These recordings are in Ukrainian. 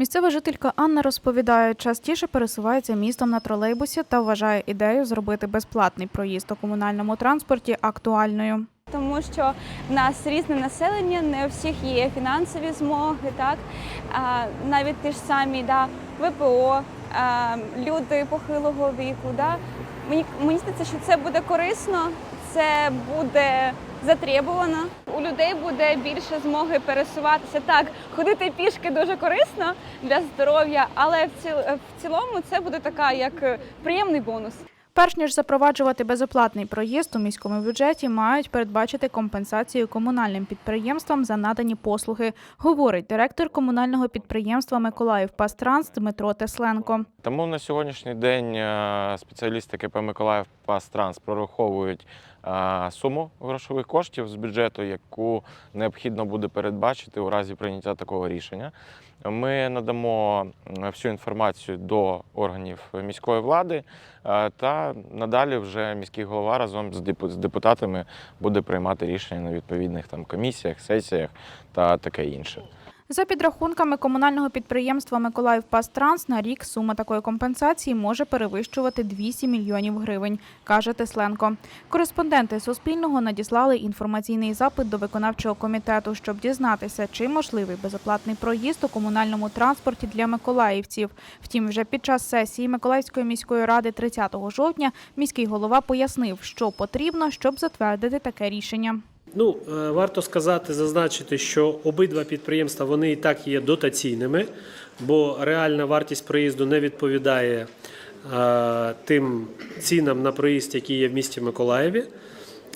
Місцева жителька Анна розповідає, частіше пересувається містом на тролейбусі та вважає ідею зробити безплатний проїзд у комунальному транспорті актуальною. тому що в нас різне населення, не у всіх є фінансові змоги, так а, навіть ті ж самі да, ВПО, а, люди похилого віку. Да. Мені, мені здається, що це буде корисно, це буде затребувано. У людей буде більше змоги пересуватися. Так, ходити пішки дуже корисно для здоров'я, але в, ціл, в цілому це буде така як е, приємний бонус. Перш ніж запроваджувати безоплатний проїзд у міському бюджеті, мають передбачити компенсацію комунальним підприємствам за надані послуги, говорить директор комунального підприємства Миколаїв Пастранс Дмитро Тесленко. Тому на сьогоднішній день е, спеціалісти КП Миколаїв Пастранс прораховують суму грошових коштів з бюджету, яку необхідно буде передбачити у разі прийняття такого рішення. Ми надамо всю інформацію до органів міської влади, та надалі вже міський голова разом з депутатами буде приймати рішення на відповідних там комісіях, сесіях та таке інше. За підрахунками комунального підприємства Миколаїв Пастранс на рік сума такої компенсації може перевищувати 200 мільйонів гривень, каже Тесленко. Кореспонденти Суспільного надіслали інформаційний запит до виконавчого комітету, щоб дізнатися, чи можливий безоплатний проїзд у комунальному транспорті для миколаївців. Втім, вже під час сесії Миколаївської міської ради 30 жовтня міський голова пояснив, що потрібно, щоб затвердити таке рішення. Ну, е, варто сказати, зазначити, що обидва підприємства вони і так є дотаційними, бо реальна вартість проїзду не відповідає е, тим цінам на проїзд, які є в місті Миколаєві.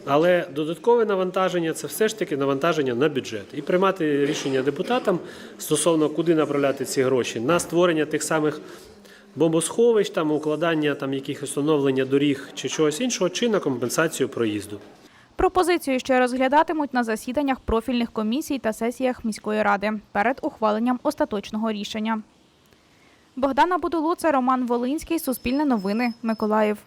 Але додаткове навантаження це все ж таки навантаження на бюджет. І приймати рішення депутатам стосовно куди направляти ці гроші на створення тих самих бомбосховищ, там укладання там якихось оновлення доріг чи чогось іншого, чи на компенсацію проїзду. Пропозицію ще розглядатимуть на засіданнях профільних комісій та сесіях міської ради перед ухваленням остаточного рішення. Богдана Будулуца, Роман Волинський, Суспільне новини, Миколаїв.